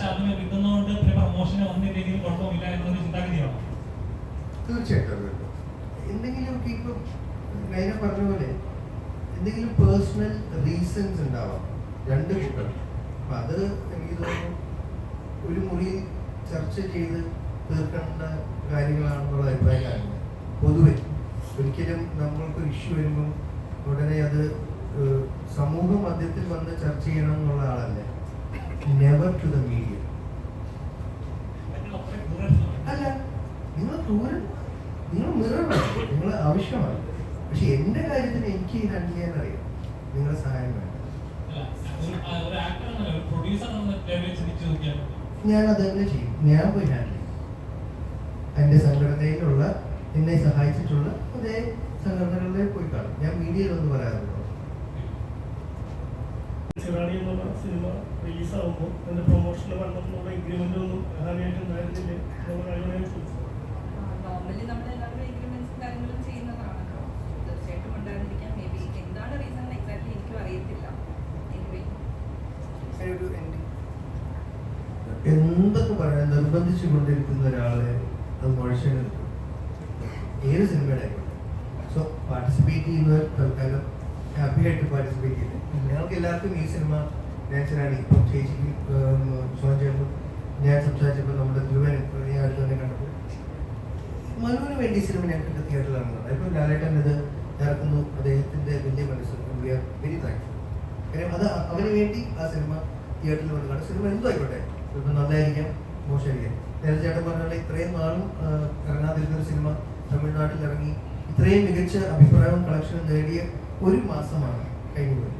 പക്ഷെ അതിന് വിൽക്കുന്നതുകൊണ്ട് പിന്നെ പ്രമോഷന് വന്നില്ലെങ്കിൽ കുഴപ്പമില്ല എന്നൊരു ചിന്താഗതിയാണോ. തീർച്ചയായിട്ടും എന്തെങ്കിലുമൊക്കെ ഇപ്പം നേരെ പറഞ്ഞ പോലെ എന്തെങ്കിലും പേഴ്സണൽ റീസൺസ് ഉണ്ടാവാം. രണ്ട് കൂട്ടം അപ്പം അത് എനിക്ക് തോന്നുന്നു ഒരു മുറി ചർച്ച ചെയ്ത് തീർക്കേണ്ട കാര്യങ്ങളാണെന്നുള്ള അഭിപ്രായമാണ് പൊതുവെ ഒരിക്കലും നമ്മൾക്കൊരു ഇഷ്യൂ വരുമ്പം ഉടനെ അത് സമൂഹ മധ്യത്തിൽ വന്ന് ചർച്ച ചെയ്യണം എന്നുള്ള ആളല്ലേ. നെവർ ടു ദ മീഡിയ നിങ്ങൾ ക്രൂരൻ നിങ്ങൾ മുതലാണ് നിങ്ങൾ ആവശ്യമാണ്. പക്ഷെ എന്റെ കാര്യത്തിന് എനിക്ക് ഇത് അണ്ടിയാൻ അറിയാം. നിങ്ങളുടെ സഹായം വേണം. ഞാൻ അത് തന്നെ ചെയ്യും. ഞാൻ പോയി ഹാൻഡിൽ ചെയ്യും. എന്റെ സംഘടനയിലുള്ള എന്നെ സഹായിച്ചിട്ടുള്ള അതേ സംഘടനകളിൽ പോയി കാണും. ഞാൻ മീഡിയയിലൊന്നും പറയാറുള്ളൂ ചിറാണി എന്നുള്ള സിനിമ റിലീസാകുമ്പോൾ അതിന്റെ പ്രൊമോഷന് വന്നപ്പോൾ എഗ്രിമെന്റ് ഒന്നും ഹാനിയായിട്ട് ഉണ്ടായിരുന്നില്ലേ. എന്തൊക്കെ പറയാൻ നിർബന്ധിച്ചു കൊണ്ടിരിക്കുന്ന ഒരാളെ അത് നിൽക്കും ഏത് സിനിമയുടെ സോ പാർട്ടിസിപ്പേറ്റ് ചെയ്യുന്നവർ തൽക്കാലം ഹാപ്പി ആയിട്ട് പാർട്ടിസിപ്പേറ്റ് ചെയ്യുന്നത് ഞങ്ങൾക്ക് എല്ലാവർക്കും ഈ സിനിമ നാച്ചുറാണ് ഇപ്പം ചേച്ചിക്ക് ചേർന്നു ഞാൻ സംസാരിച്ചപ്പോൾ നമ്മുടെ ധ്രുവൻ ഈ അടുത്ത് തന്നെ കണ്ടപ്പോൾ മനുവിന് വേണ്ടി സിനിമ സിനിമ ഞങ്ങൾക്ക് തിയേറ്ററിലാണ് കണ്ടത്. ഇപ്പം ലാലേട്ടൻ ഇത് ഇറക്കുന്നു അദ്ദേഹത്തിന്റെ വലിയ മനസ്സ്. വി ആർ വെരി താങ്ക്ഫുൾ കാര്യം അത് അവന് വേണ്ടി ആ സിനിമ തിയേറ്ററിൽ വന്ന് കാണും. സിനിമ എന്തോ ആയിക്കോട്ടെ. ഇപ്പം നല്ലതായിരിക്കാം മോശമായിരിക്കാം. നേരത്തെ ചേട്ടൻ പറഞ്ഞാൽ ഇത്രയും നാളും ഇറങ്ങാതിരുന്നൊരു സിനിമ തമിഴ്നാട്ടിൽ ഇറങ്ങി ഇത്രയും മികച്ച അഭിപ്രായവും കളക്ഷനും നേടിയ ഒരു മാസമാണ് കഴിഞ്ഞു പോയത്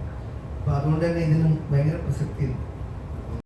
അപ്പോൾ അതുകൊണ്ട് തന്നെ ഇതിനും ഭയങ്കര പ്രസക്തിയുണ്ട്.